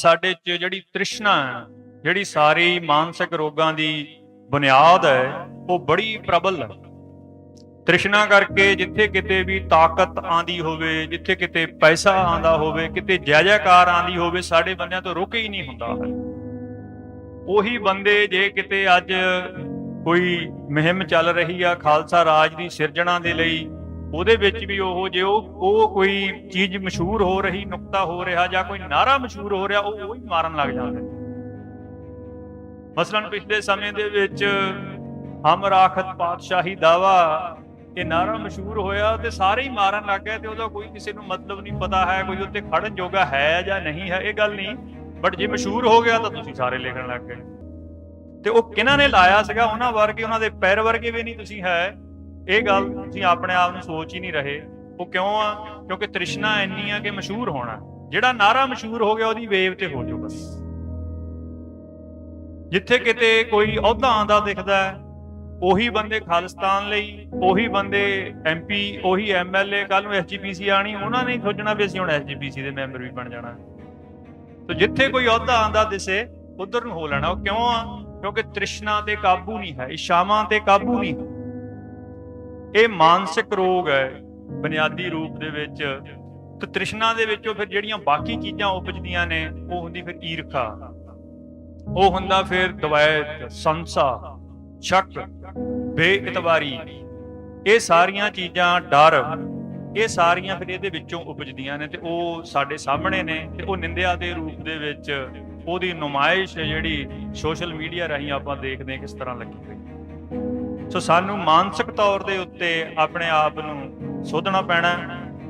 ਸਾਡੇ 'ਚ ਜਿਹੜੀ ਤ੍ਰਿਸ਼ਨਾ ਹੈ, ਜਿਹੜੀ ਸਾਰੀ ਮਾਨਸਿਕ ਰੋਗਾਂ ਦੀ ਬੁਨਿਆਦ ਹੈ, ਉਹ ਬੜੀ ਪ੍ਰਬਲ ਹੈ। ਤ੍ਰਿਸ਼ਨਾ ਕਰਕੇ ਜਿੱਥੇ ਕਿਤੇ ਵੀ ਤਾਕਤ ਆਂਦੀ ਹੋਵੇ, ਜਿੱਥੇ ਕਿਤੇ ਪੈਸਾ ਆਂਦਾ ਹੋਵੇ, ਕਿਤੇ ਜੈ ਜੈਕਾਰ ਆਂਦੀ ਹੋਵੇ, ਸਾਡੇ ਬੰਦਿਆਂ ਤੋਂ ਰੁਕ ਹੀ ਨਹੀਂ ਹੁੰਦਾ ਉਹੀ ਬੰਦੇ ਜੇ ਕਿਤੇ ਅੱਜ ਕੋਈ ਮੁਹਿੰਮ ਚੱਲ ਰਹੀ ਆ, ਖਾਲਸਾ ਰਾਜ ਦੀ ਸਿਰਜਣਾ ਦੇ ਲਈ ਉਹਦੇ ਵਿੱਚ ਵੀ ਉਹ ਜੇ ਉਹ ਉਹ ਕੋਈ ਚੀਜ਼ ਮਸ਼ਹੂਰ ਹੋ ਰਹੀ, ਨੁਕਤਾ ਹੋ ਰਿਹਾ ਜਾਂ ਕੋਈ ਨਾਰਾ ਮਸ਼ਹੂਰ ਹੋ ਰਿਹਾ, ਉਹ ਉਹ ਹੀ ਮਾਰਨ ਲੱਗ ਜਾਂਦੇ ਮਸਲਨ ਪਿਛਲੇ ਸਮੇਂ ਦੇ ਵਿੱਚ ਹਮ ਰਾਖਤ ਪਾਤਸ਼ਾਹੀ ਦਾਵਾ ਇਹ ਨਾਰਾ ਮਸ਼ਹੂਰ ਹੋਇਆ ਤੇ ਸਾਰੇ ਹੀ ਮਾਰਨ ਲੱਗ ਗਏ ਤੇ ਉਹਦਾ ਕੋਈ ਕਿਸੇ ਨੂੰ ਮਤਲਬ ਨਹੀਂ ਪਤਾ ਹੈ, ਕੋਈ ਉੱਤੇ ਖੜਨ ਜੋਗਾ ਹੈ ਜਾਂ ਨਹੀਂ ਹੈ, ਇਹ ਗੱਲ ਨਹੀਂ। ਬਟ ਜੇ ਮਸ਼ਹੂਰ ਹੋ ਗਿਆ ਤਾਂ ਤੁਸੀਂ ਸਾਰੇ ਲਿਖਣ ਲੱਗ ਗਏ। ਤੇ ਉਹ ਕਿਹਨਾਂ ਨੇ ਲਾਇਆ ਸੀਗਾ? ਉਹਨਾਂ ਵਰਗੇ, ਉਹਨਾਂ ਦੇ ਪੈਰ ਵਰਗੇ ਵੀ ਨਹੀਂ ਤੁਸੀਂ ਹੈ। ਇਹ ਗੱਲ ਤੁਸੀਂ ਆਪਣੇ ਆਪ ਨੂੰ ਸੋਚ ਹੀ ਨਹੀਂ ਰਹੇ। ਉਹ ਕਿਉਂ ਆ? ਕਿਉਂਕਿ ਤ੍ਰਿਸ਼ਨਾ ਇੰਨੀ ਆ ਕਿ ਮਸ਼ਹੂਰ ਹੋਣਾ। ਜਿਹੜਾ ਨਾਰਾ ਮਸ਼ਹੂਰ ਹੋ ਗਿਆ ਉਹਦੀ ਵੇਵ ਤੇ ਹੋ ਜਾਓ ਬਸ। ਜਿੱਥੇ ਕਿਤੇ ਕੋਈ ਅਹੁਦਾ ਆਂਦਾ ਦਿਖਦਾ ਹੈ, ਉਹੀ ਬੰਦੇ ਖਾਲਿਸਤਾਨ ਲਈ ਉਹੀ ਬੰਦੇ ਐਮਪੀ ਉਹੀ ਐਮਐਲਏ ਕੱਲ ਨੂੰ ਐਸਜੀਪੀਸੀ ਆਣੀ ਉਹਨਾਂ ਨੇ ਸੋਚਣਾ ਵੀ ਅਸੀਂ ਹੁਣ ਐਸਜੀਪੀਸੀ ਦੇ ਮੈਂਬਰ ਵੀ ਬਣ ਜਾਣਾ। ਤੇ ਜਿੱਥੇ ਕੋਈ ਅਹੁਦਾ ਆਂਦਾ ਦਿਸੇ ਉਧਰ ਨੂੰ ਹੋ ਲੈਣਾ। ਉਹ ਕਿਉਂ ਆ? ਕਿਉਂਕਿ ਤ੍ਰਿਸ਼ਨਾ ਤੇ ਕਾਬੂ ਨਹੀਂ ਹੈ ਇਸ਼ਾਵਾਂ ਤੇ ਕਾਬੂ ਨਹੀਂ। ਇਹ ਮਾਨਸਿਕ ਰੋਗ ਹੈ। ਬੁਨਿਆਦੀ ਰੂਪ ਦੇ ਵਿੱਚ ਤੇ ਤ੍ਰਿਸ਼ਨਾ ਦੇ ਵਿੱਚੋਂ ਫਿਰ ਜਿਹੜੀਆਂ ਬਾਕੀ ਚੀਜ਼ਾਂ ਉਪਜਦੀਆਂ ਨੇ, ਉਹ ਹੁੰਦੀ ਫਿਰ ਈਰਖਾ। ਉਹ ਹੁੰਦਾ ਫਿਰ ਦਵਾਇਤ ਸੰਸਾ, ਸ਼ੱਕ ਬੇਇਤਬਾਰੀ ਇਹ ਸਾਰੀਆਂ ਚੀਜ਼ਾਂ ਡਰ, ਇਹ ਸਾਰੀਆਂ ਫਿਰ ਇਹਦੇ ਵਿੱਚੋਂ ਉਪਜਦੀਆਂ ਨੇ ਤੇ ਉਹ ਸਾਡੇ ਸਾਹਮਣੇ ਨੇ ਤੇ ਉਹ ਨਿੰਦਿਆ ਦੇ ਰੂਪ ਦੇ ਵਿੱਚ ਉਹਦੀ ਨੁਮਾਇਸ਼ ਜਿਹੜੀ ਸੋਸ਼ਲ ਮੀਡੀਆ ਰਾਹੀਂ ਆਪਾਂ ਦੇਖਦੇ ਹਾਂ ਕਿਸ ਤਰ੍ਹਾਂ ਲੱਗੀ ਹੋਈ। ਸੋ ਸਾਨੂੰ ਮਾਨਸਿਕ ਤੌਰ ਦੇ ਉੱਤੇ ਆਪਣੇ ਆਪ ਨੂੰ ਸੋਧਣਾ ਪੈਣਾ